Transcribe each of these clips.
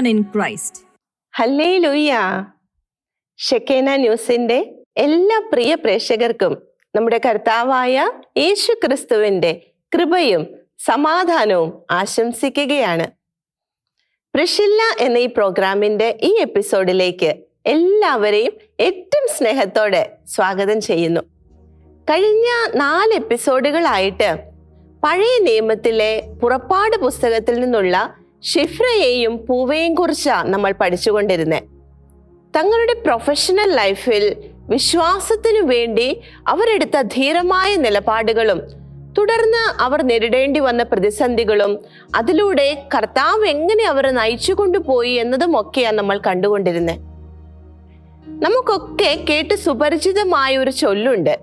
women in Christ. ഹല്ലേ ലൂയ്യ ഷെക്കേന ന്യൂസിന്റെ എല്ലാ പ്രിയ പ്രേക്ഷകർക്കും നമ്മുടെ കർത്താവായ യേശു ക്രിസ്തുവിന്റെ കൃപയും സമാധാനവും ആശംസിക്കുകയാണ്. പ്രഷില്ല എന്ന ഈ പ്രോഗ്രാമിന്റെ ഈ എപ്പിസോഡിലേക്ക് എല്ലാവരെയും ഏറ്റവും സ്നേഹത്തോടെ സ്വാഗതം ചെയ്യുന്നു. കഴിഞ്ഞ നാല് എപ്പിസോഡുകളായിട്ട് പഴയ നിയമത്തിലെ പുറപ്പാട് പുസ്തകത്തിൽ നിന്നുള്ള ഷിഫ്രയെയും പൂവയെയും കുറിച്ചാണ് നമ്മൾ പഠിച്ചുകൊണ്ടിരുന്നത് തങ്ങളുടെ പ്രൊഫഷണൽ ലൈഫിൽ വിശ്വാസത്തിനു വേണ്ടി അവരെടുത്ത ധീരമായ നിലപാടുകളും തുടർന്ന് അവർ നേരിടേണ്ടി വന്ന പ്രതിസന്ധികളും അതിലൂടെ കർത്താവ് എങ്ങനെ അവരെ നയിച്ചു കൊണ്ടുപോയി എന്നതും ഒക്കെയാണ് നമ്മൾ കണ്ടുകൊണ്ടിരുന്നത് നമുക്കൊക്കെ കേട്ട് സുപരിചിതമായ ഒരു ചൊല്ലുണ്ട്.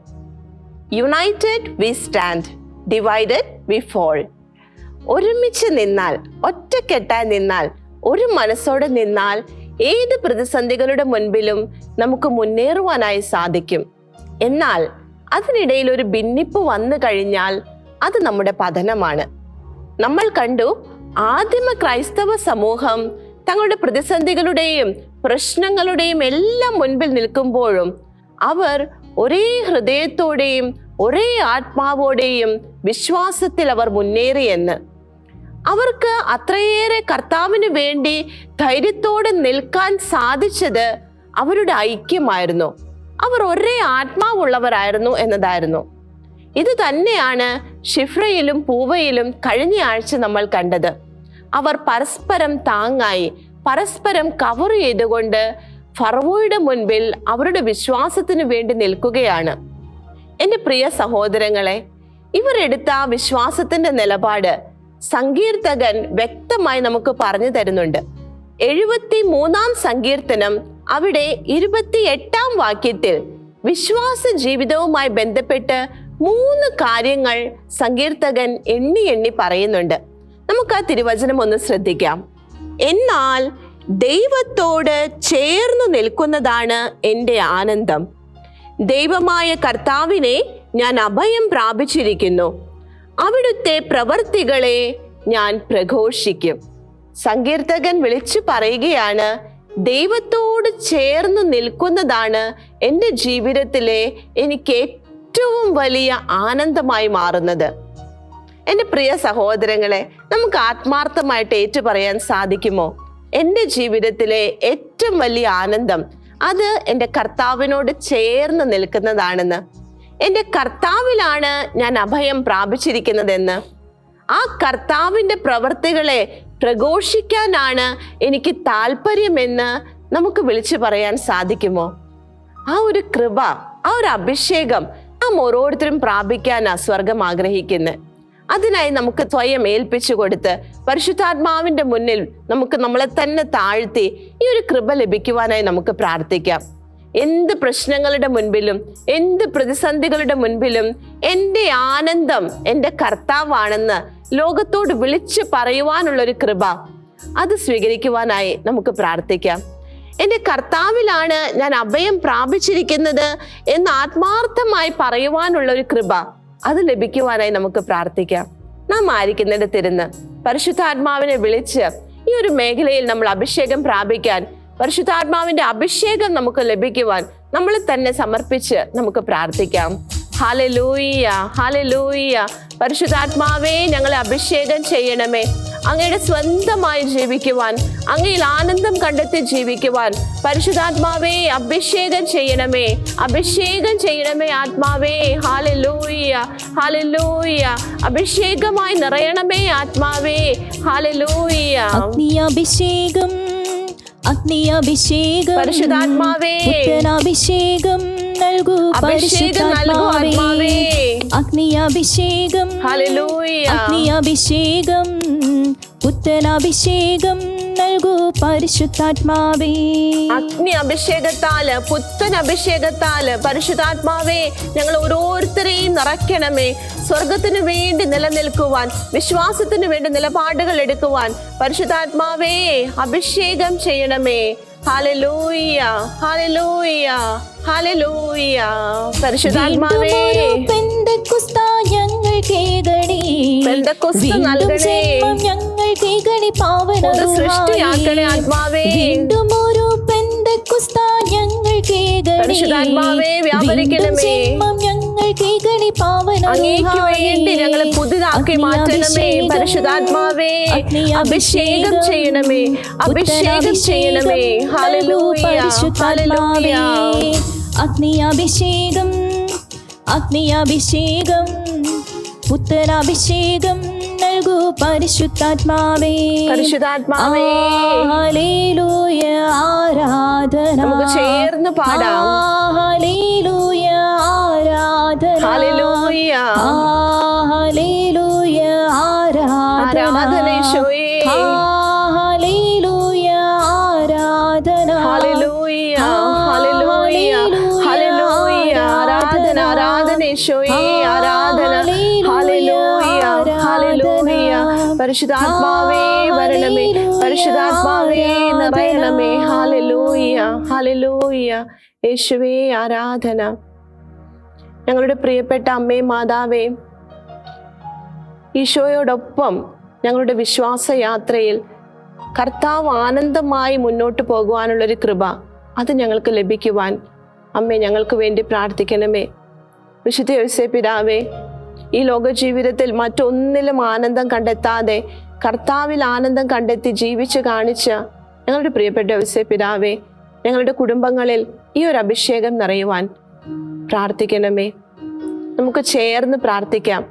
United we stand divided we fall ഒരുമിച്ച് നിന്നാൽ ഒറ്റക്കെട്ടായി നിന്നാൽ ഒരു മനസ്സോടെ നിന്നാൽ ഏത് പ്രതിസന്ധികളുടെ മുൻപിലും നമുക്ക് മുന്നേറുവാനായി സാധിക്കും. എന്നാൽ അതിനിടയിൽ ഒരു ഭിന്നിപ്പ് വന്നു കഴിഞ്ഞാൽ അത് നമ്മുടെ പതനമാണ്. നമ്മൾ കണ്ടു ആദിമ ക്രൈസ്തവ സമൂഹം തങ്ങളുടെ പ്രതിസന്ധികളുടെയും പ്രശ്നങ്ങളുടെയും എല്ലാം മുൻപിൽ നിൽക്കുമ്പോഴും അവർ ഒരേ ഹൃദയത്തോടെയും ഒരേ ആത്മാവോടെയും വിശ്വാസത്തിൽ അവർ മുന്നേറിയെന്ന്. അവർക്ക് അത്രയേറെ കർത്താവിന് വേണ്ടി ധൈര്യത്തോടെ നിൽക്കാൻ സാധിച്ചത് അവരുടെ ഐക്യമായിരുന്നു. അവർ ഒരേ ആത്മാവുള്ളവരായിരുന്നു എന്നതായിരുന്നു. ഇത് തന്നെയാണ് ഷിഫ്രയിലും പൂവയിലും കഴിഞ്ഞ ആഴ്ച നമ്മൾ കണ്ടത്. അവർ പരസ്പരം താങ്ങായി പരസ്പരം കവർ ചെയ്തുകൊണ്ട് ഫറവോയുടെ മുൻപിൽ അവരുടെ വിശ്വാസത്തിനു വേണ്ടി നിൽക്കുകയാണ്. എന്റെ പ്രിയ സഹോദരങ്ങളെ ഇവരെടുത്ത വിശ്വാസത്തിന്റെ നിലപാട് സങ്കീർത്തകൻ വ്യക്തമായി നമുക്ക് പറഞ്ഞു തരുന്നുണ്ട്. എഴുപത്തി മൂന്നാം സങ്കീർത്തനം അവിടെ ഇരുപത്തി എട്ടാം വാക്യത്തിൽ വിശ്വാസ ജീവിതവുമായി ബന്ധപ്പെട്ട് മൂന്ന് കാര്യങ്ങൾ സങ്കീർത്തകൻ എണ്ണി എണ്ണി പറയുന്നുണ്ട്. നമുക്ക് ആ തിരുവചനം ഒന്ന് ശ്രദ്ധിക്കാം. എന്നാൽ ദൈവത്തോട് ചേർന്നു നിൽക്കുന്നതാണ് എന്റെ ആനന്ദം. ദൈവമായ കർത്താവിനെ ഞാൻ അഭയം പ്രാപിച്ചിരിക്കുന്നു. അവിടുത്തെ പ്രവർത്തികളെ ഞാൻ പ്രഘോഷിക്കും. സങ്കീർത്തകൻ വിളിച്ചു പറയുകയാണ് ദൈവത്തോട് ചേർന്ന് നിൽക്കുന്നതാണ് എന്റെ ജീവിതത്തിലെ എനിക്ക് ഏറ്റവും വലിയ ആനന്ദമായി മാറുന്നത്. എന്റെ പ്രിയ സഹോദരങ്ങളെ നമുക്ക് ആത്മാർത്ഥമായിട്ട് ഏറ്റു പറയാൻ സാധിക്കുമോ? എന്റെ ജീവിതത്തിലെ ഏറ്റവും വലിയ ആനന്ദം അത് എന്റെ കർത്താവിനോട് ചേർന്ന് നിൽക്കുന്നതാണെന്ന്. എന്റെ കർത്താവിലാണ് ഞാൻ അഭയം പ്രാപിച്ചിരിക്കുന്നതെന്ന്. ആ കർത്താവിന്റെ പ്രവർത്തികളെ പ്രഘോഷിക്കാനാണ് എനിക്ക് താല്പര്യമെന്ന് നമുക്ക് വിളിച്ചു പറയാൻ സാധിക്കുമോ? ആ ഒരു കൃപ ആ ഒരു അഭിഷേകം നാം ഓരോരുത്തരും പ്രാപിക്കാനാ സ്വർഗം ആഗ്രഹിക്കുന്നത് അതിനായി നമുക്ക് സ്വയം ഏൽപ്പിച്ചു കൊടുത്ത് പരിശുദ്ധാത്മാവിന്റെ മുന്നിൽ നമുക്ക് നമ്മളെ തന്നെ താഴ്ത്തി ഈ ഒരു കൃപ ലഭിക്കുവാനായി നമുക്ക് പ്രാർത്ഥിക്കാം. എന്ത് പ്രശ്നങ്ങളുടെ മുൻപിലും എന്ത് പ്രതിസന്ധികളുടെ മുൻപിലും എന്റെ ആനന്ദം എന്റെ കർത്താവാണെന്ന് ലോകത്തോട് വിളിച്ചു പറയുവാനുള്ളൊരു കൃപ. അത് സ്വീകരിക്കുവാനായി നമുക്ക് പ്രാർത്ഥിക്കാം. എന്റെ കർത്താവിലാണ് ഞാൻ അഭയം പ്രാപിച്ചിരിക്കുന്നത് എന്ന് ആത്മാർത്ഥമായി പറയുവാനുള്ള ഒരു കൃപ. അത് ലഭിക്കുവാനായി നമുക്ക് പ്രാർത്ഥിക്കാം. നാം ആയിരിക്കുന്നിടത്തിരുന്ന് പരിശുദ്ധാത്മാവിനെ വിളിച്ച് ഈ ഒരു മേഖലയിൽ നമ്മൾ അഭിഷേകം പ്രാപിക്കാൻ പരിശുദ്ധാത്മാവിന്റെ അഭിഷേകം നമുക്ക് ലഭിക്കുവാൻ നമ്മൾ തന്നെ സമർപ്പിച്ച് നമുക്ക് പ്രാർത്ഥിക്കാം. ഹാലലൂയ്യ ഹാലലൂയ്യ പരിശുദ്ധാത്മാവേ ഞങ്ങളെ അഭിഷേകം ചെയ്യണമേ. അങ്ങയുടെ സ്വന്തമായി ജീവിക്കുവാൻ അങ്ങയിൽ ആനന്ദം കണ്ടെത്തി ജീവിക്കുവാൻ പരിശുദ്ധാത്മാവേ അഭിഷേകം ചെയ്യണമേ. അഭിഷേകം ചെയ്യണമേ ആത്മാവേ. ഹാലലൂയ്യ ഹാലലൂയ്യ അഭിഷേകമായി നിറയണമേ ആത്മാവേ. ഹാലലൂയ്യ അഗ്നിയഭിഷേകം അഗ്നിയഭിഷേകം പരിശുദ്ധാത്മാവേ. പുത്തനഭിഷേകം നൽകൂ അഭിഷേകം അഗ്നി അഭിഷേകം അഗ്നിയഭിഷേകം ഹല്ലേലൂയ. അഗ്നിയഭിഷേകം പുത്തനഭിഷേകം നൽകൂ പരിശുദ്ധാത്മാവേ. അഗ്നി അഭിഷേകത്താൽ പുത്തൻ അഭിഷേകത്താൽ പരിശുദ്ധാത്മാവേ ഞങ്ങൾ ഓരോരുത്തരെയും നിറയ്ക്കണമേ. സ്വർഗത്തിന് വേണ്ടി നിലനിൽക്കുവാൻ വിശ്വാസത്തിന് വേണ്ടി നിലപാടുകൾ എടുക്കുവാൻ പരിശുദ്ധാത്മാവേ അഭിഷേകം ചെയ്യണമേ. ഹാലലൂയ ഹാലലൂയ ഹാലലൂയ പരിശുദ്ധാത്മാവേ. ഞങ്ങൾ കേൾക്കണേ. ഞങ്ങൾ സൃഷ്ടിയാക്കണേ ആത്മാവേ. വീണ്ടും ഒരു പെന്തക്കുസ്ത ഞങ്ങൾ. ഞങ്ങൾ ഞങ്ങളെ പുതുതാക്കി മാറ്റണമേ പരിശുദ്ധാത്മാവേ. അഭിഷേകം ചെയ്യണമേ അഭിഷേകം ചെയ്യണമേ. പുത്തനാഭിഷേകം നൽകൂ പരിശുദ്ധാത്മാവേ. പരിശുദ്ധാത്മാവേ. ഹല്ലേലൂയ ആരാധന. നമുക്ക് ചേർന്ന് പാടാം. ഹല്ലേലൂയ ആരാധന. ഹല്ലേലൂയ. ഹല്ലേലൂയ ആരാധന. ആരാധന യേശുവേ. ഹല്ലേലൂയ ആരാധന. Hallelujah hallelujah. ഹല്ലേലൂയ ആരാധന ആരാധന യേശുവേ പരിശുദ്ധാത്മാവേ വരണമേ. പരിശുദ്ധാത്മാവേ നിറയണമേ. ഹല്ലേലൂയ. ഹല്ലേലൂയ. യേശുവേ ആരാധന. ഞങ്ങളുടെ പ്രിയപ്പെട്ട അമ്മേ മാതാവേ ഈശോയോടൊപ്പം ഞങ്ങളുടെ വിശ്വാസയാത്രയിൽ കർത്താവ് ആനന്ദമായി മുന്നോട്ട് പോകുവാനുള്ളൊരു കൃപ അത് ഞങ്ങൾക്ക് ലഭിക്കുവാൻ അമ്മേ ഞങ്ങൾക്ക് വേണ്ടി പ്രാർത്ഥിക്കണമേ. വിശുദ്ധ യോസേ പിതാവേ ഈ ലോക ജീവിതത്തിൽ മറ്റൊന്നിലും ആനന്ദം കണ്ടെത്താതെ കർത്താവിൽ ആനന്ദം കണ്ടെത്തി ജീവിച്ച് കാണിച്ച ഞങ്ങളുടെ പ്രിയപ്പെട്ട വിസേ പിതാവേ ഞങ്ങളുടെ കുടുംബങ്ങളിൽ ഈ ഒരു അഭിഷേകം നിറയുവാൻ പ്രാർത്ഥിക്കണമേ. നമുക്ക് ചേർന്ന് പ്രാർത്ഥിക്കാം.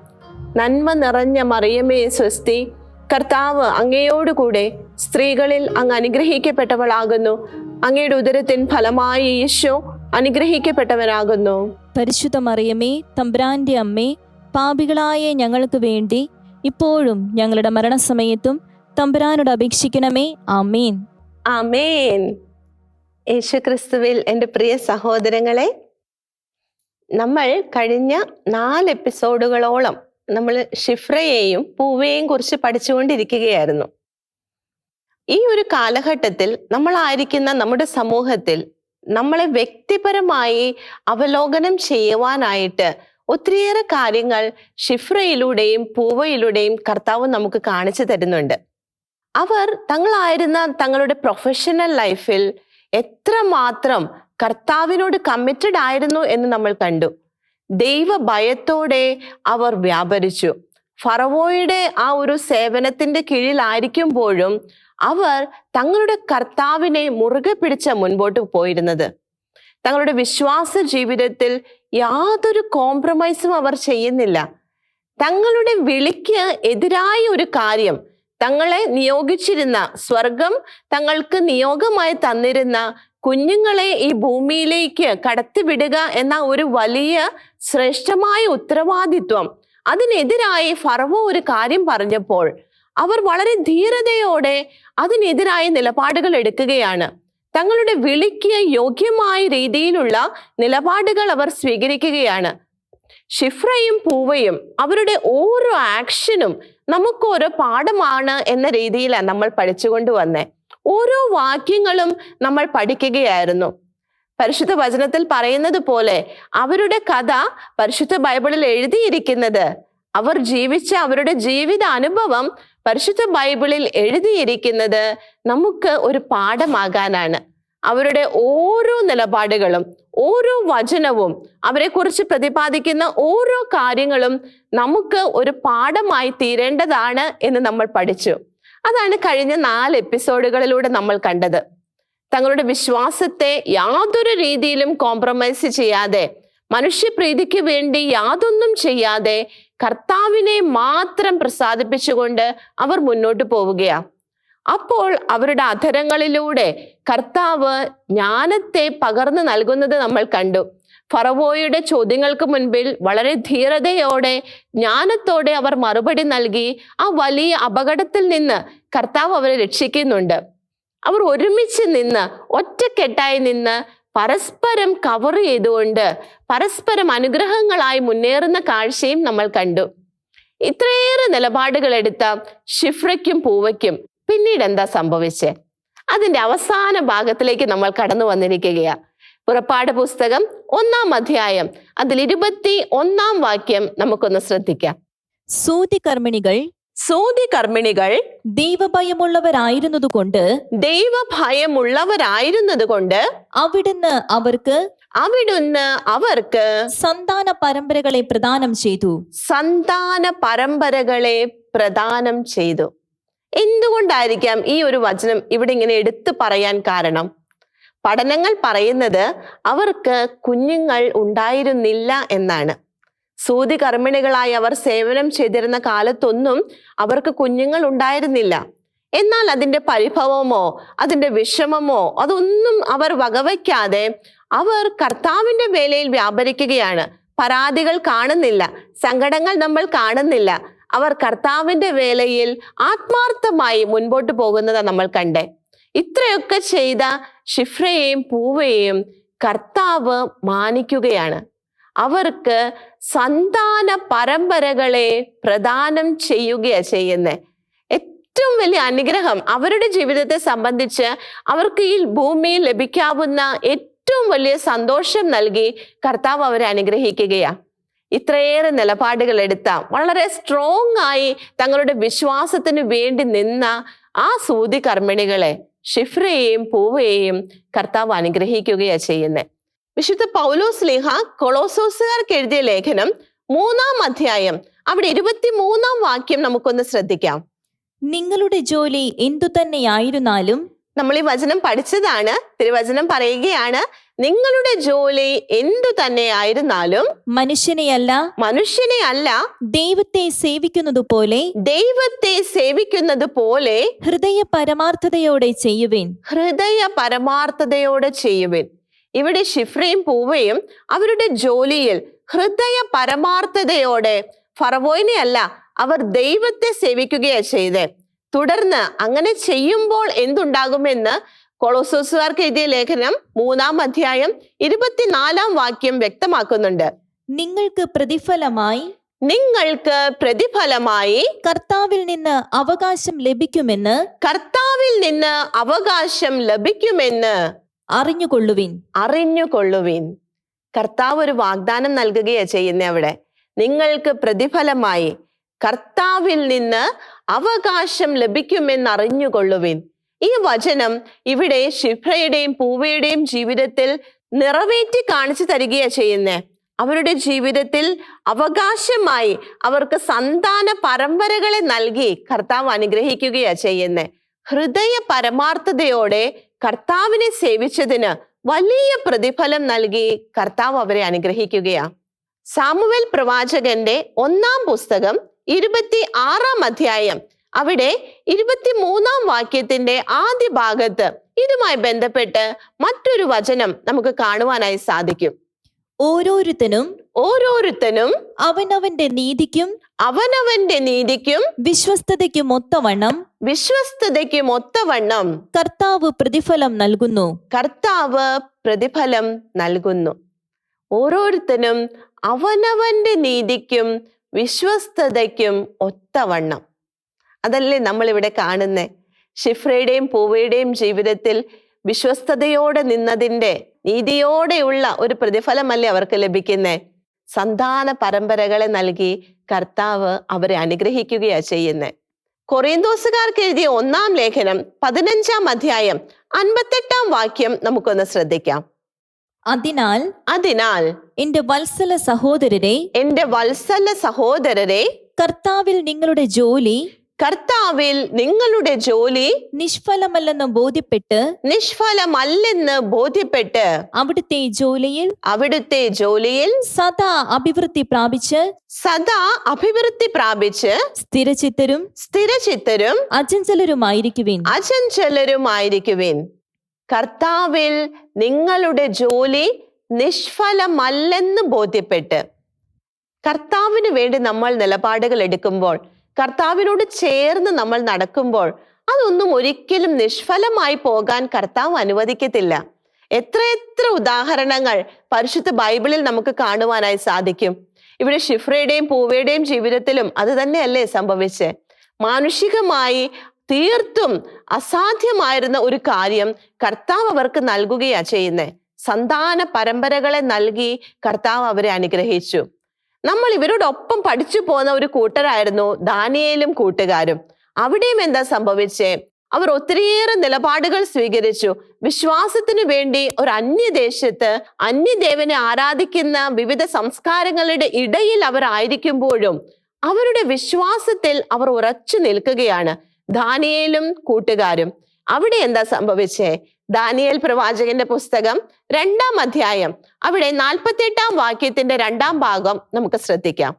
നന്മ നിറഞ്ഞ മറിയമേ സ്വസ്തി കർത്താവ് അങ്ങയോടുകൂടെ സ്ത്രീകളിൽ അങ്ങ് അനുഗ്രഹിക്കപ്പെട്ടവളാകുന്നു. അങ്ങയുടെ ഉദരത്തിൻ ഫലമായി ഈശോ അനുഗ്രഹിക്കപ്പെട്ടവനാകുന്നു. പരിശുദ്ധ മറിയമേ തമ്പ്രാന്റെ അമ്മേ പാപികളായ ഞങ്ങൾക്ക് വേണ്ടി ഇപ്പോഴും ഞങ്ങളുടെ മരണസമയത്തും തമ്പുരാനോട് അപേക്ഷിക്കണമേ. ആമേൻ. ആമേൻ. യേശുക്രിസ്തുവിൽ എന്റെ പ്രിയ സഹോദരങ്ങളെ നമ്മൾ കഴിഞ്ഞ നാല് എപ്പിസോഡുകളോളം നമ്മൾ ഷിഫ്രയെയും പൂവയെയും കുറിച്ച് പഠിച്ചുകൊണ്ടിരിക്കുകയായിരുന്നു. ഈ ഒരു കാലഘട്ടത്തിൽ നമ്മളായിരിക്കുന്ന നമ്മുടെ സമൂഹത്തിൽ നമ്മളെ വ്യക്തിപരമായി അവലോകനം ചെയ്യുവാനായിട്ട് ഒത്തിരിയേറെ കാര്യങ്ങൾ ഷിഫ്രയിലൂടെയും പൂവയിലൂടെയും കർത്താവ് നമുക്ക് കാണിച്ചു തരുന്നുണ്ട്. അവർ തങ്ങളായിരുന്ന തങ്ങളുടെ പ്രൊഫഷണൽ ലൈഫിൽ എത്രമാത്രം കർത്താവിനോട് കമ്മിറ്റഡ് ആയിരുന്നു എന്ന് നമ്മൾ കണ്ടു. ദൈവ ഭയത്തോടെ അവർ വ്യാപരിച്ചു. ഫറവോയുടെ ആ ഒരു സേവനത്തിന്റെ കീഴിലായിരിക്കുമ്പോഴും അവർ തങ്ങളുടെ കർത്താവിനെ മുറുകെ പിടിച്ച മുൻപോട്ട് പോയിരുന്നത്. തങ്ങളുടെ വിശ്വാസ ജീവിതത്തിൽ യാതൊരു കോംപ്രമൈസും അവർ ചെയ്യുന്നില്ല. തങ്ങളുടെ വിളിക്ക് എതിരായ ഒരു കാര്യം തങ്ങളെ നിയോഗിച്ചിരുന്ന സ്വർഗം തങ്ങൾക്ക് നിയോഗമായി തന്നിരുന്ന കുഞ്ഞുങ്ങളെ ഈ ഭൂമിയിലേക്ക് കടത്തിവിടുക എന്ന ഒരു വലിയ ശ്രേഷ്ഠമായ ഉത്തരവാദിത്വം. അതിനെതിരായി ഫറവോ ഒരു കാര്യം പറഞ്ഞപ്പോൾ അവർ വളരെ ധീരതയോടെ അതിനെതിരായ നിലപാടുകൾ എടുക്കുകയാണ്. തങ്ങളുടെ വിളിക്ക് യോഗ്യമായ രീതിയിലുള്ള നിലപാടുകൾ അവർ സ്വീകരിക്കുകയാണ്. ഷിഫ്രയും പൂവയും അവരുടെ ഓരോ ആക്ഷനും നമുക്ക് ഓരോ പാഠമാണ് എന്ന രീതിയിലാണ് നമ്മൾ പഠിച്ചുകൊണ്ട് വന്നേ. ഓരോ വാക്യങ്ങളും നമ്മൾ പഠിക്കുകയായിരുന്നു. പരിശുദ്ധ വചനത്തിൽ പറയുന്നത് പോലെ അവരുടെ കഥ പരിശുദ്ധ ബൈബിളിൽ എഴുതിയിരിക്കുന്നത് അവർ ജീവിച്ച അവരുടെ ജീവിത അനുഭവം പരിശുദ്ധ ബൈബിളിൽ എഴുതിയിരിക്കുന്നത് നമുക്ക് ഒരു പാഠമാകാനാണ്. അവരുടെ ഓരോ നിലപാടുകളും ഓരോ വചനവും അവരെക്കുറിച്ച് പ്രതിപാദിക്കുന്ന ഓരോ കാര്യങ്ങളും നമുക്ക് ഒരു പാഠമായി തീരേണ്ടതാണ് എന്ന് നമ്മൾ പഠിച്ചു. അതാണ് കഴിഞ്ഞ നാല് എപ്പിസോഡുകളിലൂടെ നമ്മൾ കണ്ടത്. തങ്ങളുടെ വിശ്വാസത്തെ യാതൊരു രീതിയിലും കോംപ്രമൈസ് ചെയ്യാതെ മനുഷ്യപ്രീതിക്ക് വേണ്ടി യാതൊന്നും ചെയ്യാതെ കർത്താവിനെ മാത്രം പ്രസാദിപ്പിച്ചുകൊണ്ട് അവർ മുന്നോട്ട് പോവുകയാ. അപ്പോൾ അവരുടെ അധരങ്ങളിലൂടെ കർത്താവ് ജ്ഞാനത്തെ പകർന്നു നൽകുന്നത് നമ്മൾ കണ്ടു. ഫറവോയുടെ ചോദ്യങ്ങൾക്ക് മുൻപിൽ വളരെ ധീരതയോടെ ജ്ഞാനത്തോടെ അവർ മറുപടി നൽകി. ആ വലിയ അപകടത്തിൽ നിന്ന് കർത്താവ് അവരെ രക്ഷിക്കുന്നുണ്ട്. അവർ ഒരുമിച്ച് നിന്ന് ഒറ്റക്കെട്ടായി നിന്ന് പരസ്പരം കവർ ചെയ്തുകൊണ്ട് പരസ്പരം അനുഗ്രഹങ്ങളായി മുന്നേറുന്ന കാഴ്ചയും നമ്മൾ കണ്ടു. ഇത്രയേറെ നിലപാടുകൾ എടുത്ത ഷിഫ്രയ്ക്കും പൂവയ്ക്കും പിന്നീട് എന്താ സംഭവിച്ചേ? അതിന്റെ അവസാന ഭാഗത്തിലേക്ക് നമ്മൾ കടന്നു വന്നിരിക്കുകയാ. പുറപ്പാട് പുസ്തകം ഒന്നാം അധ്യായം അതിൽ ഇരുപത്തി ഒന്നാം വാക്യം നമുക്കൊന്ന് ശ്രദ്ധിക്കാം. സൂതികർമ്മിണികൾ സൂതി കർമ്മിണികൾ ദൈവഭയമുള്ളവരായിരുന്നതുകൊണ്ട് ദൈവഭയമുള്ളവരായിരുന്നതുകൊണ്ട് അവിടുന്ന് അവർക്ക് അവിടുന്ന് അവർക്ക് സന്താന പരമ്പരകളെ പ്രദാനം ചെയ്തു. സന്താന പരമ്പരകളെ പ്രദാനം ചെയ്തു. എന്തുകൊണ്ടായിരിക്കാം ഈ ഒരു വചനം ഇവിടെ ഇങ്ങനെ എടുത്തു പറയാൻ കാരണം? പഠനങ്ങൾ പറയുന്നത് അവർക്ക് കുഞ്ഞുങ്ങൾ ഉണ്ടായിരുന്നില്ല എന്നാണ്. സൂതി കർമ്മിണികളായി അവർ സേവനം ചെയ്തിരുന്ന കാലത്തൊന്നും അവർക്ക് കുഞ്ഞുങ്ങൾ ഉണ്ടായിരുന്നില്ല. എന്നാൽ അതിന്റെ പരിഭവമോ അതിന്റെ വിഷമമോ അതൊന്നും അവർ വകവയ്ക്കാതെ അവർ കർത്താവിന്റെ വേലയിൽ വ്യാപരിക്കുകയാണ്. പരാതികൾ കാണുന്നില്ല സങ്കടങ്ങൾ നമ്മൾ കാണുന്നില്ല. അവർ കർത്താവിന്റെ വേലയിൽ ആത്മാർത്ഥമായി മുൻപോട്ട് പോകുന്നത് നമ്മൾ കണ്ടേ. ഇത്രയൊക്കെ ചെയ്ത ഷിഫ്രയെയും പൂവയെയും കർത്താവ് മാനിക്കുകയാണ്. അവർക്ക് സന്താന പരമ്പരകളെ പ്രദാനം ചെയ്യുകയാ ചെയ്യുന്നത് ഏറ്റവും വലിയ അനുഗ്രഹം അവരുടെ ജീവിതത്തെ സംബന്ധിച്ച് അവർക്ക് ഈ ഭൂമിയിൽ ലഭിക്കാവുന്ന ഏറ്റവും വലിയ സന്തോഷം നൽകി കർത്താവ് അവരെ അനുഗ്രഹിക്കുകയാ. ഇത്രയേറെ നിലപാടുകൾ എടുത്ത വളരെ സ്ട്രോങ് ആയി തങ്ങളുടെ വിശ്വാസത്തിന് വേണ്ടി നിന്ന ആ സൂതി കർമ്മിണികളെ ഷിഫ്രയെയും പൂവയെയും കർത്താവ് അനുഗ്രഹിക്കുകയാണ് ചെയ്യുന്നത് വിശുദ്ധ പൗലോസ് ലിഹ കൊളോസോസുകാർക്ക് എഴുതിയ ലേഖനം മൂന്നാം അധ്യായം. അവിടെ ഇരുപത്തി മൂന്നാം വാക്യം നമുക്കൊന്ന് ശ്രദ്ധിക്കാം. നിങ്ങളുടെ ജോലി എന്തു തന്നെയായിരുന്നാലും നമ്മൾ ഈ വചനം പഠിച്ചതാണ്. തിരുവചനം പറയുകയാണ് നിങ്ങളുടെ ജോലി എന്തു തന്നെ ആയിരുന്നാലും മനുഷ്യനെയല്ല മനുഷ്യനെ അല്ല ദൈവത്തെ സേവിക്കുന്നതുപോലെ ദൈവത്തെ സേവിക്കുന്നത് പോലെ ഹൃദയ പരമാർത്ഥതയോടെ ചെയ്യുവിൻ. ഹൃദയ പരമാർത്ഥതയോടെ ചെയ്യുവിൻ. ഇവിടെ ഷിഫ്രയും പൂവയും അവരുടെ ജോലിയിൽ ഹൃദയ പരമാർത്ഥതയോടെ ഫറവോയിനെ അല്ല അവർ ദൈവത്തെ സേവിക്കുകയാ ചെയ്തേ. തുടർന്ന് അങ്ങനെ ചെയ്യുമ്പോൾ എന്തുണ്ടാകുമെന്ന് കൊളോസോസുകാർക്ക് എഴുതിയ ലേഖനം മൂന്നാം അധ്യായം ഇരുപത്തിനാലാം വാക്യം വ്യക്തമാക്കുന്നുണ്ട്. നിങ്ങൾക്ക് പ്രതിഫലമായി നിങ്ങൾക്ക് പ്രതിഫലമായി കർത്താവിൽ നിന്ന് അവകാശം ലഭിക്കുമെന്ന് കർത്താവിൽ നിന്ന് അവകാശം ലഭിക്കുമെന്ന് അറിഞ്ഞുകൊള്ളുവിൻ. അറിഞ്ഞുകൊള്ളുവിൻ. കർത്താവ് ഒരു വാഗ്ദാനം നൽകുകയാണ് ചെയ്യുന്നത് അവിടെ. നിങ്ങൾക്ക് പ്രതിഫലമായി കർത്താവിൽ നിന്ന് അവകാശം ലഭിക്കുമെന്ന് അറിഞ്ഞുകൊള്ളുവിൻ. ഈ വചനം ഇവിടെ ശിഫ്രയുടെയും പൂവയുടെയും ജീവിതത്തിൽ നിറവേറ്റി കാണിച്ചു തരികയാ ചെയ്യുന്നേ. അവരുടെ ജീവിതത്തിൽ അവകാശമായി അവർക്ക് സന്താന പരമ്പരകളെ നൽകി കർത്താവ് അനുഗ്രഹിക്കുകയാ ചെയ്യുന്നേ. ഹൃദയ പരമാർത്ഥതയോടെ കർത്താവിനെ സേവിച്ചതിന് വലിയ പ്രതിഫലം നൽകി കർത്താവ് അവരെ അനുഗ്രഹിക്കുകയാ. സാമുവേൽ പ്രവാചകന്റെ ഒന്നാം പുസ്തകം ഇരുപത്തി ആറാം അധ്യായം അവിടെ ഇരുപത്തി മൂന്നാം വാക്യത്തിന്റെ ആദ്യ ഭാഗത്ത് ഇതുമായി ബന്ധപ്പെട്ട് മറ്റൊരു വചനം നമുക്ക് കാണുവാനായി സാധിക്കും. ഓരോരുത്തനും ഓരോരുത്തനും അവനവന്റെ നീതിക്കും അവനവന്റെ നീതിക്കും വിശ്വസ്തതയ്ക്കും ഒത്തവണ്ണം വിശ്വസ്തതയ്ക്കും ഒത്തവണ്ണം കർത്താവ് പ്രതിഫലം നൽകുന്നു. കർത്താവ് പ്രതിഫലം നൽകുന്നു. ഓരോരുത്തനും അവനവന്റെ നീതിക്കും വിശ്വസ്തതയ്ക്കും ഒത്തവണ്ണം. അതല്ലേ നമ്മൾ ഇവിടെ കാണുന്നേ? ഷിഫ്രയുടെയും പൂവയുടെയും ജീവിതത്തിൽ വിശ്വസ്തതയോടെ നിന്നതിന്റെ നീതിയോടെയുള്ള ഒരു പ്രതിഫലമല്ലേ അവർക്ക് ലഭിക്കുന്നേ? സന്താന പരമ്പരകളെ നൽകി കർത്താവ് അവരെ അനുഗ്രഹിക്കുകയാ ചെയ്യുന്നത് കൊറിയന്തോസുകാർക്ക് എഴുതിയ ഒന്നാം ലേഖനം പതിനഞ്ചാം അധ്യായം അൻപത്തെട്ടാം വാക്യം നമുക്കൊന്ന് ശ്രദ്ധിക്കാം. അതിനാൽ അതിനാൽ എന്റെ വത്സല സഹോദരരെ എന്റെ വത്സല സഹോദരരെ കർത്താവിൽ നിങ്ങളുടെ ജോലി കർത്താവിൽ നിങ്ങളുടെ ജോലി നിഷ്ഫലമല്ലെന്ന് ബോധ്യപ്പെട്ട് നിഷ്ഫലമല്ലെന്ന് ബോധ്യപ്പെട്ട് അവിടുത്തെ ജോലിയിൽ അവിടുത്തെ ജോലിയിൽ സദാ അഭിവൃദ്ധി പ്രാപിച്ച് സദാ അഭിവൃദ്ധി പ്രാപിച്ച് സ്ഥിരചിത്തരും സ്ഥിരചിത്തരും അചഞ്ചലരുമായിരിക്കുവിൻ. അചഞ്ചലരുമായിരിക്കുവിൻ. കർത്താവിൽ നിങ്ങളുടെ ജോലി നിഷ്ഫലമല്ലെന്ന് ബോധ്യപ്പെട്ട്. കർത്താവിന് വേണ്ടി നമ്മൾ നിലപാടുകൾ എടുക്കുമ്പോൾ കർത്താവിനോട് ചേർന്ന് നമ്മൾ നടക്കുമ്പോൾ അതൊന്നും ഒരിക്കലും നിഷ്ഫലമായി പോകാൻ കർത്താവ് അനുവദിക്കത്തില്ല. എത്ര എത്ര ഉദാഹരണങ്ങൾ പരിശുദ്ധ ബൈബിളിൽ നമുക്ക് കാണുവാനായി സാധിക്കും. ഇവിടെ ഷിഫ്രയുടെയും പൂവയുടെയും ജീവിതത്തിലും അത് തന്നെയല്ലേ സംഭവിച്ചേ. മാനുഷികമായി തീർത്തും അസാധ്യമായിരുന്ന ഒരു കാര്യം കർത്താവ് അവർക്ക് നൽകുകയാ ചെയ്യുന്നത് സന്താന പരമ്പരകളെ നൽകി കർത്താവ് അവരെ അനുഗ്രഹിച്ചു. നമ്മൾ ഇവരോടൊപ്പം പഠിച്ചു പോകുന്ന ഒരു കൂട്ടരായിരുന്നു ദാനിയേലും കൂട്ടുകാരും. അവിടെയും എന്താ സംഭവിച്ചേ? അവർ ഒത്തിരിയേറെ നിലപാടുകൾ സ്വീകരിച്ചു. വിശ്വാസത്തിനു വേണ്ടി ഒരു അന്യദേശത്ത് അന്യദേവനെ ആരാധിക്കുന്ന വിവിധ സംസ്കാരങ്ങളുടെ ഇടയിൽ അവർ ആയിരിക്കുമ്പോഴും അവരുടെ വിശ്വാസത്തിൽ അവർ ഉറച്ചു നിൽക്കുകയാണ് ദാനിയേലും കൂട്ടുകാരും. അവിടെ എന്താ സംഭവിച്ചേ? ദാനിയേൽ പ്രവാചകന്റെ പുസ്തകം രണ്ടാം അധ്യായം. അവിടെ നാൽപ്പത്തെട്ടാം വാക്യത്തിന്റെ രണ്ടാം ഭാഗം നമുക്ക് ശ്രദ്ധിക്കാം.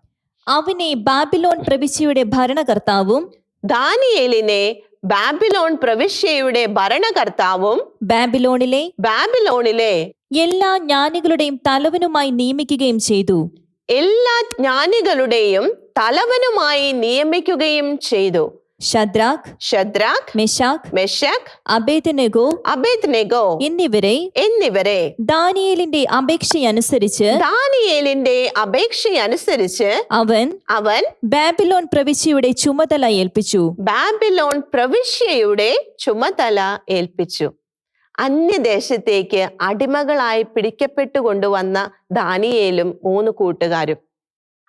അവനെ ബാബിലോൺ പ്രവിശ്യയുടെ ഭരണകർത്താവും ദാനിയേലിനെ ബാബിലോൺ പ്രവിശ്യയുടെ ഭരണകർത്താവും ബാബിലോണിലെ ബാബിലോണിലെ എല്ലാ ജ്ഞാനികളുടെയും തലവനുമായി നിയമിക്കുകയും ചെയ്തു. എല്ലാ ജ്ഞാനികളുടെയും തലവനുമായി നിയമിക്കുകയും ചെയ്തു. ഷദ്രാഖ് ഷദ്രാഖ് മെഷാഖ് മെഷാഖ് അബേദ്നെഗോ അബേദ്നെഗോ എന്നിവരെ എന്നിവരെ ദാനിയേലിന്റെ അപേക്ഷയനുസരിച്ച് ദാനിയേലിന്റെ അപേക്ഷയനുസരിച്ച് അവൻ അവൻ ബാബിലോൺ പ്രവിശ്യയുടെ ചുമതല ഏൽപ്പിച്ചു. ബാബിലോൺ പ്രവിശ്യയുടെ ചുമതല ഏൽപ്പിച്ചു. അന്യദേശത്തേക്ക് അടിമകളായി പിടിക്കപ്പെട്ടു കൊണ്ടുവന്ന ദാനിയേലും മൂന്ന് കൂട്ടുകാരും.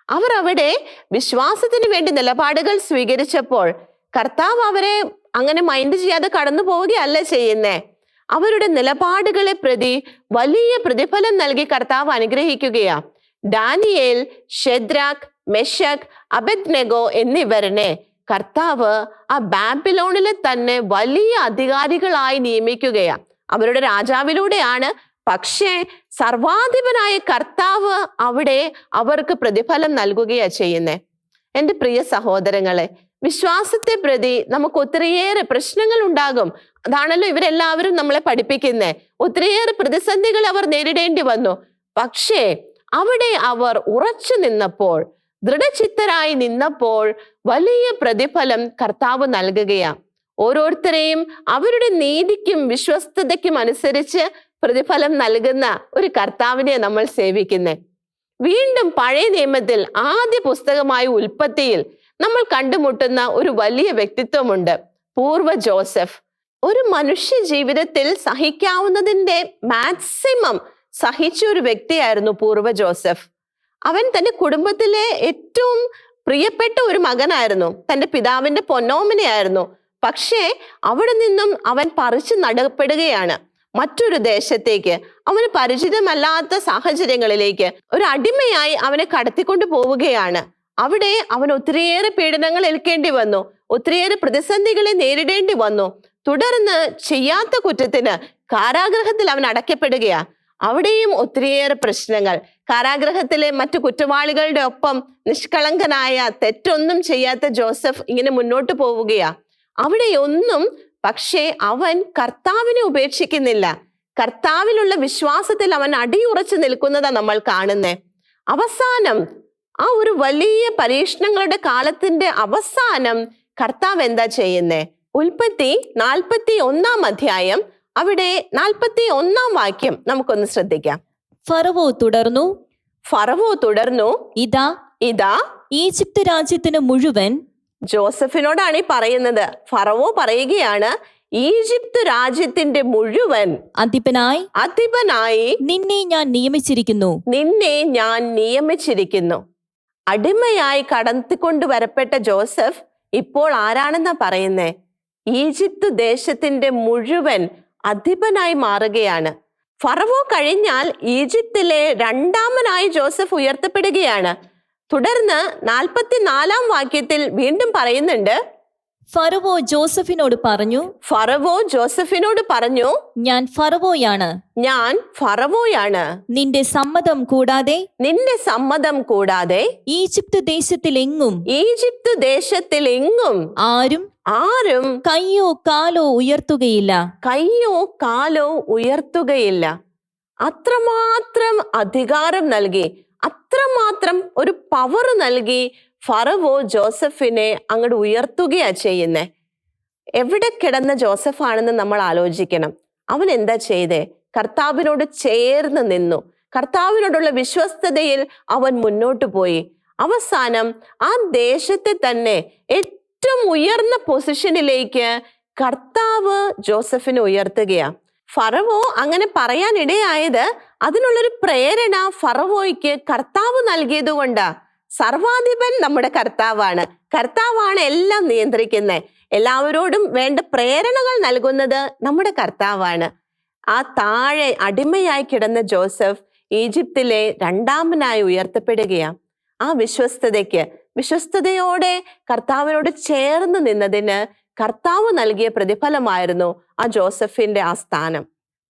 അവർ അവിടെ വിശ്വാസത്തിന് വേണ്ടി നിലപാടുകൾ സ്വീകരിച്ചപ്പോൾ കർത്താവ് അവരെ അങ്ങനെ മൈൻഡ് ചെയ്യാതെ കടന്നു പോവുകയല്ല ചെയ്യുന്നേ. അവരുടെ നിലപാടുകളെ പ്രതി വലിയ പ്രതിഫലം നൽകി കർത്താവ് അനുഗ്രഹിക്കുകയാ. ഡാനിയേൽ ഷെദ്രാഖ് മെഷക് അബദ്നെഗോ എന്നിവരനെ കർത്താവ് ആ ബാബിലോണിലെ തന്നെ വലിയ അധികാരികളായി നിയമിക്കുകയാ. അവരുടെ രാജാവിലൂടെയാണ്. പക്ഷേ സർവാധിപനായ കർത്താവ് അവിടെ അവർക്ക് പ്രതിഫലം നൽകുകയാ ചെയ്യുന്നേ. എന്റെ പ്രിയ സഹോദരങ്ങളെ വിശ്വാസത്തെ പ്രതി നമുക്ക് ഒത്തിരിയേറെ പ്രശ്നങ്ങൾ ഉണ്ടാകും. അതാണല്ലോ ഇവരെല്ലാവരും നമ്മളെ പഠിപ്പിക്കുന്നേ. ഒത്തിരിയേറെ പ്രതിസന്ധികൾ അവർ നേരിടേണ്ടി വന്നു. പക്ഷേ അവിടെ അവർ ഉറച്ചു നിന്നപ്പോൾ ദൃഢചിത്തരായി നിന്നപ്പോൾ വലിയ പ്രതിഫലം കർത്താവ് നൽകുകയാ. ഓരോരുത്തരെയും അവരുടെ നീതിക്കും വിശ്വസ്തതയ്ക്കും അനുസരിച്ച് പ്രതിഫലം നൽകുന്ന ഒരു കർത്താവിനെ നമ്മൾ സേവിക്കുന്നേ. വീണ്ടും പഴയ നിയമത്തിൽ ആദ്യ പുസ്തകമായ ഉൽപ്പത്തിയിൽ നമ്മൾ കണ്ടുമുട്ടുന്ന ഒരു വലിയ വ്യക്തിത്വമുണ്ട്. പൂർവ ജോസഫ്. ഒരു മനുഷ്യ ജീവിതത്തിൽ സഹിക്കാവുന്നതിന്റെ മാക്സിമം സഹിച്ച ഒരു വ്യക്തിയായിരുന്നു പൂർവ ജോസഫ്. അവൻ തന്റെ കുടുംബത്തിലെ ഏറ്റവും പ്രിയപ്പെട്ട ഒരു മകനായിരുന്നു. തന്റെ പിതാവിന്റെ പൊന്നോമനയായിരുന്നു. പക്ഷേ അവിടെ നിന്നും അവൻ പറിച്ചു നടപ്പെടുകയാണ്. മറ്റൊരു ദേശത്തേക്ക്. അവന് പരിചിതമല്ലാത്ത സാഹചര്യങ്ങളിലേക്ക്. ഒരു അടിമയായി അവനെ കടത്തിക്കൊണ്ടു പോവുകയാണ്. അവിടെ അവൻ ഒത്തിരിയേറെ പീഡനങ്ങൾ ഏൽക്കേണ്ടി വന്നു. ഒത്തിരിയേറെ പ്രതിസന്ധികളെ നേരിടേണ്ടി വന്നു. തുടർന്ന് ചെയ്യാത്ത കുറ്റത്തിന് കാരാഗ്രഹത്തിൽ അവൻ അടയ്ക്കപ്പെടുകയാ. അവിടെയും ഒത്തിരിയേറെ പ്രശ്നങ്ങൾ. കാരാഗ്രഹത്തിലെ മറ്റു കുറ്റവാളികളുടെ ഒപ്പം നിഷ്കളങ്കനായ തെറ്റൊന്നും ചെയ്യാത്ത ജോസഫ് ഇങ്ങനെ മുന്നോട്ട് പോവുകയാ. അവിടെയൊന്നും പക്ഷേ അവൻ കർത്താവിനെ ഉപേക്ഷിക്കുന്നില്ല. കർത്താവിലുള്ള വിശ്വാസത്തിൽ അവൻ അടിയുറച്ചു നിൽക്കുന്നതാ നമ്മൾ കാണുന്നേ. അവസാനം ആ ഒരു വലിയ പരീക്ഷണങ്ങളുടെ കാലത്തിന്റെ അവസാനം കർത്താവ് എന്താ ചെയ്യുന്നേ? ഉൽപ്പത്തി നാൽപ്പത്തി ഒന്നാം അധ്യായം അവിടെ നാൽപ്പത്തി ഒന്നാം വാക്യം നമുക്കൊന്ന് ശ്രദ്ധിക്കാം. ഫറവോ തുടർന്നു. ഫറവോ തുടർന്നു. ഇതാ ഇതാ. ഈജിപ്ത് രാജ്യത്തിന് മുഴുവൻ ജോസഫിനോടാണ് ഈ പറയുന്നത്. ഫറവോ പറയുകയാണ് ഈജിപ്ത് രാജ്യത്തിന്റെ മുഴുവൻ അധിപനായി അധിപനായി നിന്നെ ഞാൻ നിയമിച്ചിരിക്കുന്നു. നിന്നെ ഞാൻ നിയമിച്ചിരിക്കുന്നു. അടിമയായി കടത്തിക്കൊണ്ട് വരപ്പെട്ട ജോസഫ് ഇപ്പോൾ ആരാണെന്നാ പറയുന്നേ? ഈജിപ്ത് ദേശത്തിന്റെ മുഴുവൻ അധിപനായി മാറുകയാണ്. ഫറവോ കഴിഞ്ഞാൽ ഈജിപ്തിലെ രണ്ടാമനായി ജോസഫ് ഉയർത്തപ്പെടുകയാണ്. തുടർന്ന് നാൽപ്പത്തിനാലാം വാക്യത്തിൽ വീണ്ടും പറയുന്നുണ്ട് ഫറവോ ജോസഫിനോട് പറഞ്ഞു ഫറവോ ജോസഫിനോട് പറഞ്ഞു ഞാൻ ഫറവോയാണ്. ഞാൻ ഫറവോയാണ്. നിന്റെ സമ്മതം കൂടാതെ നിന്റെ സമ്മതം കൂടാതെ ഈജിപ്ത് ദേശത്തിലെങ്ങും ഈജിപ്ത് ദേശത്തിൽ എങ്ങും ആരും ആരും കയ്യോ കാലോ ഉയർത്തുകയില്ല. കയ്യോ കാലോ ഉയർത്തുകയില്ല. അത്രമാത്രം അധികാരം നൽകി അത്രമാത്രം ഒരു പവർ നൽകി ഫറവോ ജോസഫിനെ അങ്ങോട്ട് ഉയർത്തുകയാ ചെയ്യുന്നേ? എവിടെ കിടന്ന ജോസഫാണെന്ന് നമ്മൾ ആലോചിക്കണം. അവൻ എന്താ ചെയ്തേ? കർത്താവിനോട് ചേർന്ന് നിന്നു. കർത്താവിനോടുള്ള വിശ്വസ്തതയിൽ അവൻ മുന്നോട്ട് പോയി. അവസാനം ആ ദേശത്തെ തന്നെ ഏറ്റവും ഉയർന്ന പൊസിഷനിലേക്ക് കർത്താവ് ജോസഫിനെ ഉയർത്തുകയാണ് ഫറവോ അങ്ങനെ പറയാനിടയായത് അതിനുള്ളൊരു പ്രേരണ ഫറവോയ്ക്ക് കർത്താവ് നൽകിയത് കൊണ്ടാ. സർവാധിപൻ നമ്മുടെ കർത്താവാണ്. കർത്താവാണ് എല്ലാം നിയന്ത്രിക്കുന്നത് എല്ലാവരോടും വേണ്ട പ്രേരണകൾ നൽകുന്നത് നമ്മുടെ കർത്താവാണ്. ആ താഴെ അടിമയായി കിടന്ന ജോസഫ് ഈജിപ്തിലെ രണ്ടാമനായി ഉയർത്തപ്പെടുകയാണ് ആ വിശ്വസ്തതയ്ക്ക് വിശ്വസ്തതയോടെ കർത്താവിനോട് ചേർന്ന് നിന്നതിന് കർത്താവ് നൽകിയ പ്രതിഫലമായിരുന്നു ആ ജോസഫിന്റെ ആ സ്ഥാനം.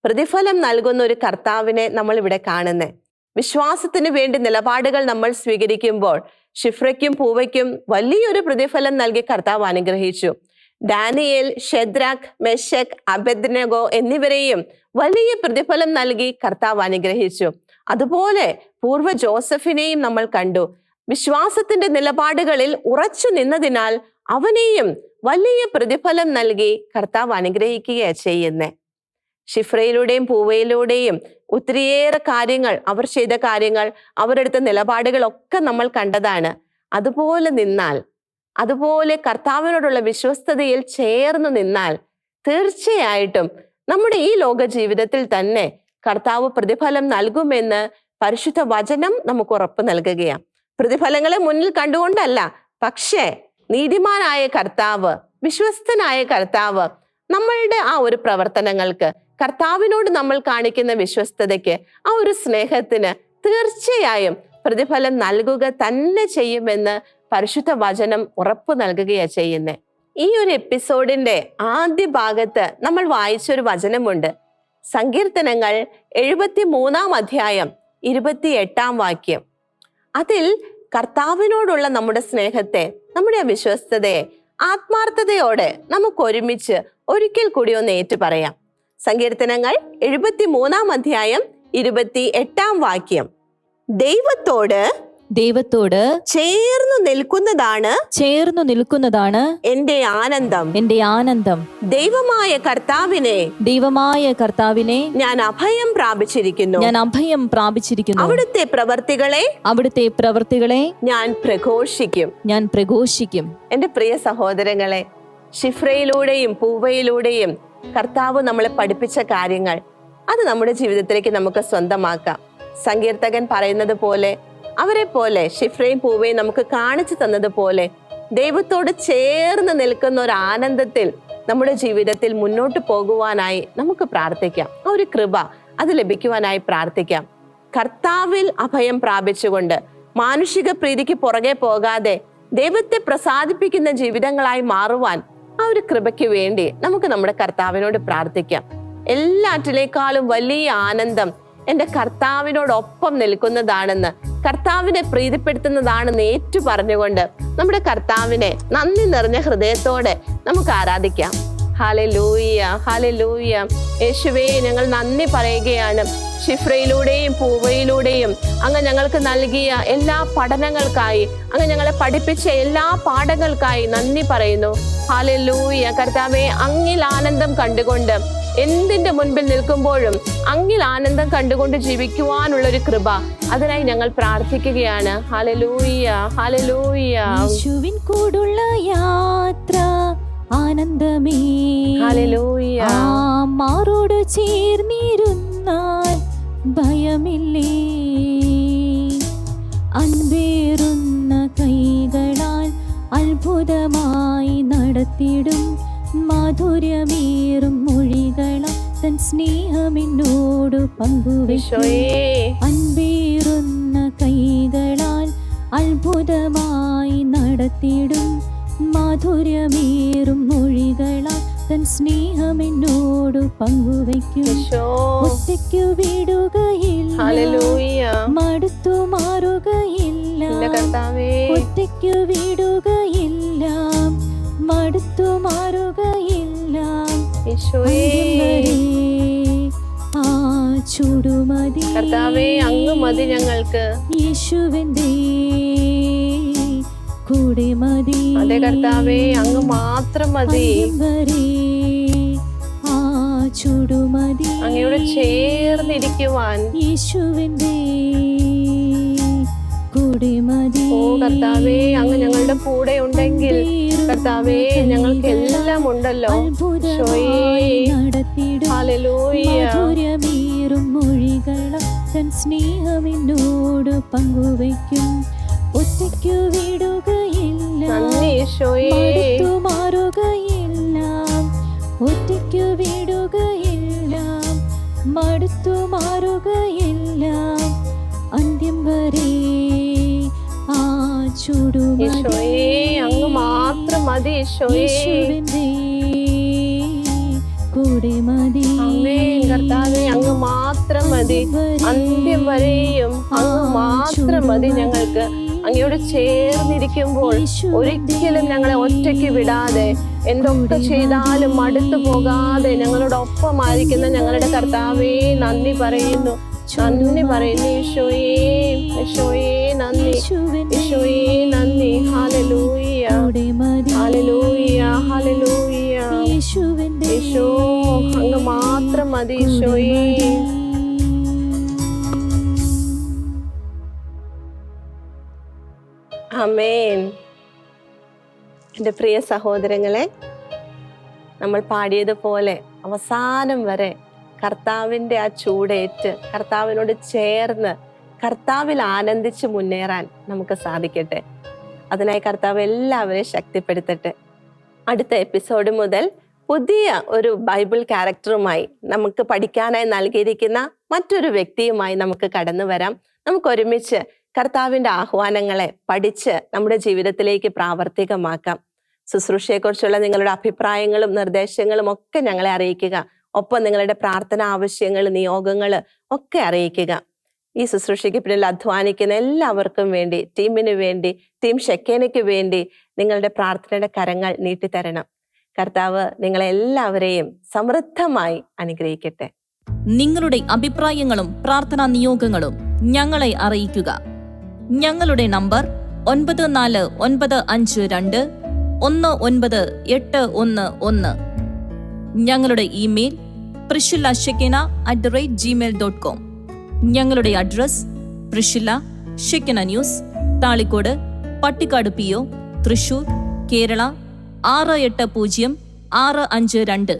പ്രതിഫലം നൽകുന്ന ഒരു കർത്താവിനെ നമ്മൾ ഇവിടെ കാണുന്നത് വിശ്വാസത്തിന് വേണ്ടി നിലപാടുകൾ നമ്മൾ സ്വീകരിക്കുമ്പോൾ ഷിഫ്രയ്ക്കും പൂവയ്ക്കും വലിയൊരു പ്രതിഫലം നൽകി കർത്താവ് അനുഗ്രഹിച്ചു. ഡാനിയേൽ ഷെദ്രാഖ് മെഷക് അബദ്നഗോ എന്നിവരെയും വലിയ പ്രതിഫലം നൽകി കർത്താവ് അനുഗ്രഹിച്ചു. അതുപോലെ പൂർവ ജോസഫിനെയും നമ്മൾ കണ്ടു. വിശ്വാസത്തിന്റെ നിലപാടുകളിൽ ഉറച്ചു നിന്നതിനാൽ അവനെയും വലിയ പ്രതിഫലം നൽകി കർത്താവ് അനുഗ്രഹിക്കുകയാണ് ചെയ്യുന്നത് ഷിഫ്രയിലൂടെയും പൂവയിലൂടെയും ഒത്തിരിയേറെ കാര്യങ്ങൾ അവർ ചെയ്ത കാര്യങ്ങൾ അവരെടുത്ത നിലപാടുകളൊക്കെ നമ്മൾ കണ്ടതാണ്. അതുപോലെ നിന്നാൽ അതുപോലെ കർത്താവിനോടുള്ള വിശ്വസ്തതയിൽ ചേർന്ന് നിന്നാൽ തീർച്ചയായിട്ടും നമ്മുടെ ഈ ലോക ജീവിതത്തിൽ തന്നെ കർത്താവ് പ്രതിഫലം നൽകുമെന്ന് പരിശുദ്ധ വചനം നമുക്ക് ഉറപ്പ് നൽകുകയാണ്. പ്രതിഫലങ്ങളെ മുന്നിൽ കണ്ടുകൊണ്ടല്ല പക്ഷേ നീതിമാനായ കർത്താവ് വിശ്വസ്തനായ കർത്താവ് നമ്മളുടെ ആ ഒരു പ്രവർത്തനങ്ങൾക്ക് കർത്താവിനോട് നമ്മൾ കാണിക്കുന്ന വിശ്വസ്തതയ്ക്ക് ആ ഒരു സ്നേഹത്തിന് തീർച്ചയായും പ്രതിഫലം നൽകുക തന്നെ ചെയ്യുമെന്ന് പരിശുദ്ധ വചനം ഉറപ്പു നൽകുകയാണ് ചെയ്യുന്നത് ഈ ഒരു എപ്പിസോഡിന്റെ ആദ്യ ഭാഗത്ത് നമ്മൾ വായിച്ചൊരു വചനമുണ്ട്. സങ്കീർത്തനങ്ങൾ എഴുപത്തി മൂന്നാം അധ്യായം ഇരുപത്തി എട്ടാം വാക്യം. അതിൽ കർത്താവിനോടുള്ള നമ്മുടെ സ്നേഹത്തെ നമ്മുടെ വിശ്വസ്തതയെ ആത്മാർത്ഥതയോടെ നമുക്ക് ഒരുമിച്ച് ഒരിക്കൽ കൂടി ഒന്ന് ഏറ്റു പറയാം സങ്കീർത്തനങ്ങൾ എഴുപത്തി മൂന്നാം അധ്യായം ഇരുപത്തി എട്ടാം വാക്യം. ദൈവത്തോട് ദൈവത്തോട് ചേർന്നു നിൽക്കുന്നതാണ് ചേർന്നു നിൽക്കുന്നതാണ് എന്റെ ആനന്ദം. എന്റെ ആനന്ദം. ദൈവമായ കർത്താവിനെ ദൈവമായ കർത്താവിനെ ഞാൻ അഭയം പ്രാപിച്ചിരിക്കുന്നു. ഞാൻ അഭയം പ്രാപിച്ചിരിക്കുന്നു. അവിടുത്തെ പ്രവർത്തികളെ അവിടുത്തെ പ്രവർത്തികളെ ഞാൻ പ്രഘോഷിക്കും. ഞാൻ പ്രഘോഷിക്കും. എന്റെ പ്രിയ സഹോദരങ്ങളെ ഷിഫ്രയിലൂടെയും പൂവയിലൂടെയും കർത്താവ് നമ്മളെ പഠിപ്പിച്ച കാര്യങ്ങൾ അത് നമ്മുടെ ജീവിതത്തിലേക്ക് നമുക്ക് സ്വന്തമാക്കാം. സങ്കീർത്തകൻ പറയുന്നത് പോലെ അവരെ പോലെ ഷിഫ്രയും പൂവയും നമുക്ക് കാണിച്ചു തന്നതുപോലെ ദൈവത്തോട് ചേർന്ന് നിൽക്കുന്ന ഒരു ആനന്ദത്തിൽ നമ്മുടെ ജീവിതത്തിൽ മുന്നോട്ട് പോകുവാനായി നമുക്ക് പ്രാർത്ഥിക്കാം. ആ ഒരു കൃപ അത് ലഭിക്കുവാനായി പ്രാർത്ഥിക്കാം. കർത്താവിൽ അഭയം പ്രാപിച്ചുകൊണ്ട് മാനുഷിക പ്രീതിക്ക് പുറകെ പോകാതെ ദൈവത്തെ പ്രസാദിപ്പിക്കുന്ന ജീവിതങ്ങളായി മാറുവാൻ ആ ഒരു കൃപയ്ക്ക് വേണ്ടി നമുക്ക് നമ്മുടെ കർത്താവിനോട് പ്രാർത്ഥിക്കാം. എല്ലാറ്റിനേക്കാളും വലിയ ആനന്ദം എന്റെ കർത്താവിനോടൊപ്പം നിൽക്കുന്നതാണെന്ന് കർത്താവിനെ പ്രീതിപ്പെടുത്തുന്നതാണെന്ന് ഏറ്റു പറഞ്ഞുകൊണ്ട് നമ്മുടെ കർത്താവിനെ നന്ദി നിറഞ്ഞ ഹൃദയത്തോടെ നമുക്ക് ആരാധിക്കാം. ഹാലലൂയ ലൂയ്യ യേശുവേ ഞങ്ങൾ നന്ദി പറയുകയാണ്. ഷിഫ്രയിലൂടെയും പൂവയിലൂടെയും അങ്ങ് ഞങ്ങൾക്ക് നൽകിയ എല്ലാ പഠനങ്ങൾക്കായി അങ്ങ് ഞങ്ങളെ പഠിപ്പിച്ച എല്ലാ പാഠങ്ങൾക്കായി നന്ദി പറയുന്നു. ഹാലലൂയ കർത്താവെ അങ്ങിൽ ആനന്ദം കണ്ടുകൊണ്ട് എന്തിന്റെ മുൻപിൽ നിൽക്കുമ്പോഴും അങ്ങിൽ ആനന്ദം കണ്ടുകൊണ്ട് ജീവിക്കുവാനുള്ള ഒരു കൃപ. അതിനായി ഞങ്ങൾ പ്രാർത്ഥിക്കുകയാണ്. ഹലലൂയ ഹലലൂയ യേശുവിൻ കൂടുള്ള യാത്ര ആനന്ദമേ. ഹലലൂയ മാറോട് ചേർന്നിരുന്നാൽ ഭയമില്ലേ? അൻപേറുന്ന കൈകളാൽ അത്ഭുതമായി നടത്തിടും. മാധുര്യമേറും മൊഴികളാൽ തൻ സ്നേഹമെന്നോട് അൻപേറുന്ന കൈകളാൽ അത്ഭുതമായി നടത്തിടും. മാധുര്യമേറും മൊഴികളാൽ തൻ സ്നേഹമെന്നോട് പങ്കുവയ്ക്കും ഈശോ. ഒറ്റയ്ക്കു വിടുകയില്ല. മടുത്തു മാറുകയില്ല. ഒറ്റയ്ക്കു വിടുകയില്ല കർത്താവേ അങ്ങ് മതി ഞങ്ങൾക്ക്. യേശുവിന്റെ കൂടെ മതി. അതെ കർത്താവേ അങ്ങ് മാത്രം മതി. അങ്ങയോട് ചേർന്നിരിക്കുവാൻ. യേശുവിന്റെ ഓ കർത്താവേ അങ്ങ് ഞങ്ങളുടെ കൂടെ ഉണ്ടെങ്കിൽ കർത്താവേ ഞങ്ങൾക്ക് എല്ലാം ഉണ്ടല്ലോ മധുരമേറും മൊഴികൾ തൻ സ്നേഹമെന്നോട് പങ്കുവയ്ക്കും. ഒറ്റയ്ക്കു വിടുകയില്ല. മാറുകയില്ല. ഒറ്റയ്ക്കു വിടുകയില്ല. മടുത്തു മാറുകയില്ല. അന്ത്യം വരെ ഈശോയെ അങ്ങ് മാത്രം മതി ഈശോയെ കൂടെ മതി. കർത്താവെ അങ്ങ് മാത്രം മതി. അന്ത്യം വരെയും അങ്ങ് മാത്രം മതി ഞങ്ങൾക്ക്. അങ്ങയോട് ചേർന്നിരിക്കുമ്പോൾ ഒരിക്കലും ഞങ്ങളെ ഒറ്റയ്ക്ക് വിടാതെ എന്തൊക്കെ ചെയ്താലും മടുത്തു പോകാതെ ഞങ്ങളോടൊപ്പമായിരിക്കുന്ന ഞങ്ങളുടെ കർത്താവേ നന്ദി പറയുന്നു. നന്ദി പറയുന്നു ഈശോയേ ഈശോയേ നന്ദി. യേശുവേ നന്ദി. ഹാലലൂയ ഹാലലൂയ ഹാലലൂയ യേശുവിന്റെ ഈശോ അങ്ങ് മാത്രം മതി ഈശോയേ അമേൻ എന്റെ പ്രിയ സഹോദരങ്ങളെ നമ്മൾ പാടിയതുപോലെ അവസാനം വരെ കർത്താവിന്റെ ആ ചൂടേറ്റ് കർത്താവിനോട് ചേർന്ന് കർത്താവിൽ ആനന്ദിച്ച് മുന്നേറാൻ നമുക്ക് സാധിക്കട്ടെ. അതിനായി കർത്താവ് എല്ലാവരെയും ശക്തിപ്പെടുത്തട്ടെ. അടുത്ത എപ്പിസോഡ് മുതൽ പുതിയ ഒരു ബൈബിൾ ക്യാരക്ടറുമായി നമുക്ക് പഠിക്കാനായി നൽകിയിരിക്കുന്ന മറ്റൊരു വ്യക്തിയുമായി നമുക്ക് കടന്നു വരാം. നമുക്ക് ഒരുമിച്ച് കർത്താവിന്റെ ആഹ്വാനങ്ങളെ പഠിച്ച് നമ്മുടെ ജീവിതത്തിലേക്ക് പ്രാവർത്തികമാക്കാം. ശുശ്രൂഷയെക്കുറിച്ചുള്ള നിങ്ങളുടെ അഭിപ്രായങ്ങളും നിർദ്ദേശങ്ങളും ഒക്കെ ഞങ്ങളെ അറിയിക്കുക. ഒപ്പം നിങ്ങളുടെ പ്രാർത്ഥന ആവശ്യങ്ങൾ നിയോഗങ്ങൾ ഒക്കെ അറിയിക്കുക. ഈ ശുശ്രൂഷയ്ക്ക് പിന്നിൽ അധ്വാനിക്കുന്ന എല്ലാവർക്കും വേണ്ടി ടീമിന് വേണ്ടി ടീം ഷെക്കേനയ്ക്ക് വേണ്ടി നിങ്ങളുടെ പ്രാർത്ഥനയുടെ കരങ്ങൾ നീട്ടിത്തരണം. കർത്താവ് നിങ്ങളെ എല്ലാവരെയും സമൃദ്ധമായി അനുഗ്രഹിക്കട്ടെ. നിങ്ങളുടെ അഭിപ്രായങ്ങളും പ്രാർത്ഥനാ നിയോഗങ്ങളും ഞങ്ങളെ അറിയിക്കുക. ഞങ്ങളുടെ നമ്പർ ഒൻപത് നാല് ഒൻപത് അഞ്ച് രണ്ട് ഒന്ന് ഒൻപത് എട്ട് ഒന്ന് ഒന്ന്. ഞങ്ങളുടെ email Shekinah at the rate Gmail dot com ഞങ്ങളുടെ address Priscilla Shekinah news Thalikkode Pattikkad P O Thrissur Kerala ആറ് എട്ട് പൂജ്യം ആറ് അഞ്ച് രണ്ട്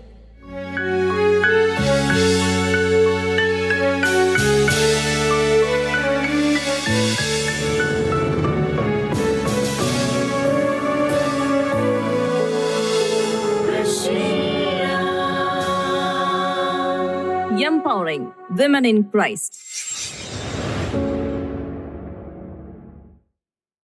empowering women in Christ.